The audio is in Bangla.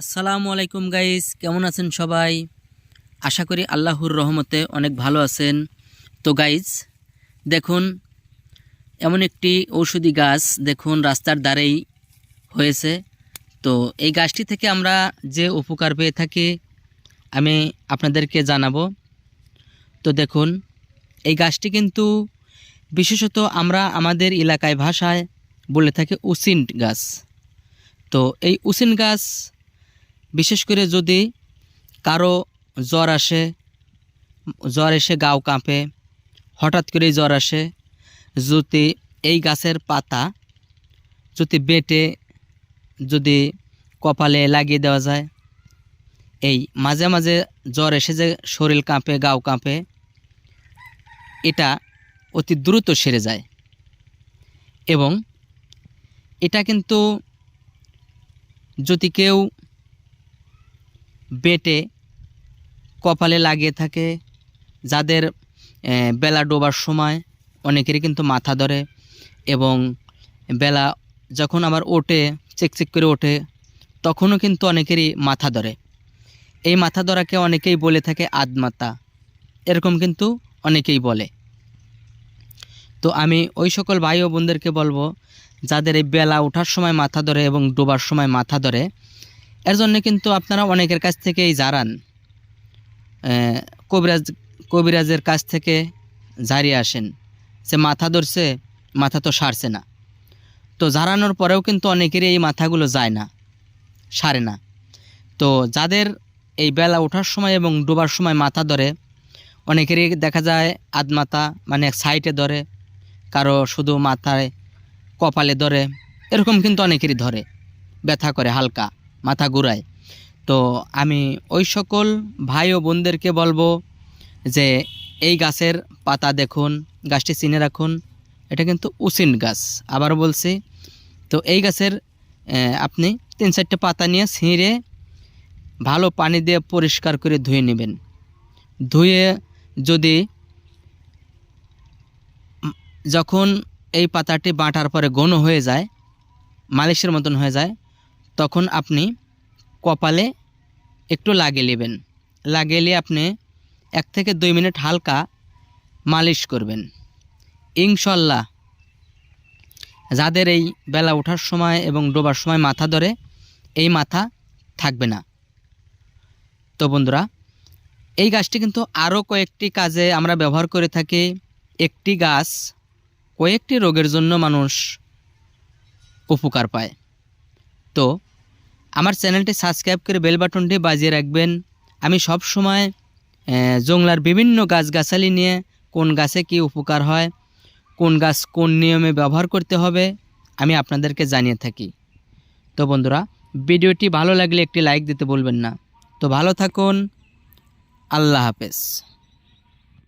আসসালামু আলাইকুম গাইস, কেমন আছেন সবাই? আশা করি আল্লাহর রহমতে অনেক ভালো আছেন। তো গাইজ দেখুন, এমন একটি ঔষধি গাছ দেখুন, রাস্তার ধারেই হয়েছে। তো এই গাছটি থেকে আমরা যে উপকার পেয়ে থাকি, আমি আপনাদেরকে জানাব। তো দেখুন, এই গাছটি কিন্তু বিশেষত আমরা আমাদের এলাকায় ভাষায় বলে থাকি উসিন্ট গাছ। তো এই উসিন গাছ বিশেষ করে যদি কারও জ্বর আসে, জ্বর এসে গাও কাঁপে, হঠাৎ করেই জ্বর আসে, যদি এই গাছের পাতা যদি বেটে, যদি কপালে লাগিয়ে দেওয়া যায়, এই মাঝে মাঝে জ্বর এসে যে শরীর কাঁপে, গাও কাঁপে, এটা অতি দ্রুত সেরে যায়। এবং এটা কিন্তু যদি কেউ বেটে কপালে লাগিয়ে থাকে, যাদের বেলা ডোবার সময় অনেকেরই কিন্তু মাথা ধরে এবং বেলা যখন আবার ওঠে, চেকচেক করে ওঠে, তখনও কিন্তু অনেকেরই মাথা ধরে। এই মাথা ধরাকে অনেকেই বলে থাকে আদমাতা। এরকম কিন্তু অনেকেই বলে। তো আমি ওই সকল ভাই ও বোনদেরকে বলব, যাদের এই বেলা ওঠার সময় মাথা ধরে এবং ডোবার সময় মাথা ধরে এর জন্য কিন্তু আপনারা অনেকের কাছ থেকেই জারান। কবিরাজ, কবিরাজের কাছ থেকে জারিয়ে আসেন। যে মাথা ধরছে, মাথা তো সারছে না। তো জারানোর পরেও কিন্তু অনেকেরই এই মাথাগুলো যায় না, সারে না। তো যাদের এই বেলা ওঠার সময় এবং ডোবার সময় মাথা ধরে, অনেকেরই দেখা যায় আধ মাথা মানে এক সাইডে ধরে, কারও শুধু মাথায় কপালে ধরে, এরকম কিন্তু অনেকেরই ধরে, ব্যথা করে হালকা। মাথা ঘুরায়। তো আমি ওই সকল ভাই ও বোনদেরকে বলব যে, এই গাছের পাতা দেখুন, গাছটি চিনে রাখুন। এটা কিন্তু উসিন গাছ। আবার বলছি, তো এই গাছের আপনি তিন চারটে পাতা নিয়ে ছিঁড়ে ভালো পানি দিয়ে পরিষ্কার করে ধুয়ে নেবেন। ধুয়ে যদি যখন এই পাতাটি বাঁটার পরে ঘন হয়ে যায়, মালিশের মতন হয়ে যায়, তখন আপনি কপালে একটু লাগিয়ে নেবেন। লাগিয়ে নিয়ে আপনি এক থেকে দুই মিনিট হালকা মালিশ করবেন। ইনশাল্লাহ যাদের এই বেলা ওঠার সময় এবং ডোবার সময় মাথা ধরে এই মাথা থাকবে না। তো বন্ধুরা, এই গাছটি কিন্তু আরও কয়েকটি কাজে আমরা ব্যবহার করে থাকি। একটি গাছ কয়েকটি রোগের জন্য মানুষ উপকার পায়। তো আমার চ্যানেলটি সাবস্ক্রাইব করে বেল বাটনটি বাজিয়ে রাখবেন। আমি সব সময় জংলার বিভিন্ন গাছগাছালি নিয়ে কোন গাছে কি উপকার হয়, কোন গাছ কোন নিয়মে ব্যবহার করতে হবে, আমি আপনাদেরকে জানিয়ে থাকি। তো বন্ধুরা, ভিডিওটি ভালো লাগলে একটি লাইক দিতে বলবেন না। তো ভালো থাকুন, আল্লাহ হাফেজ।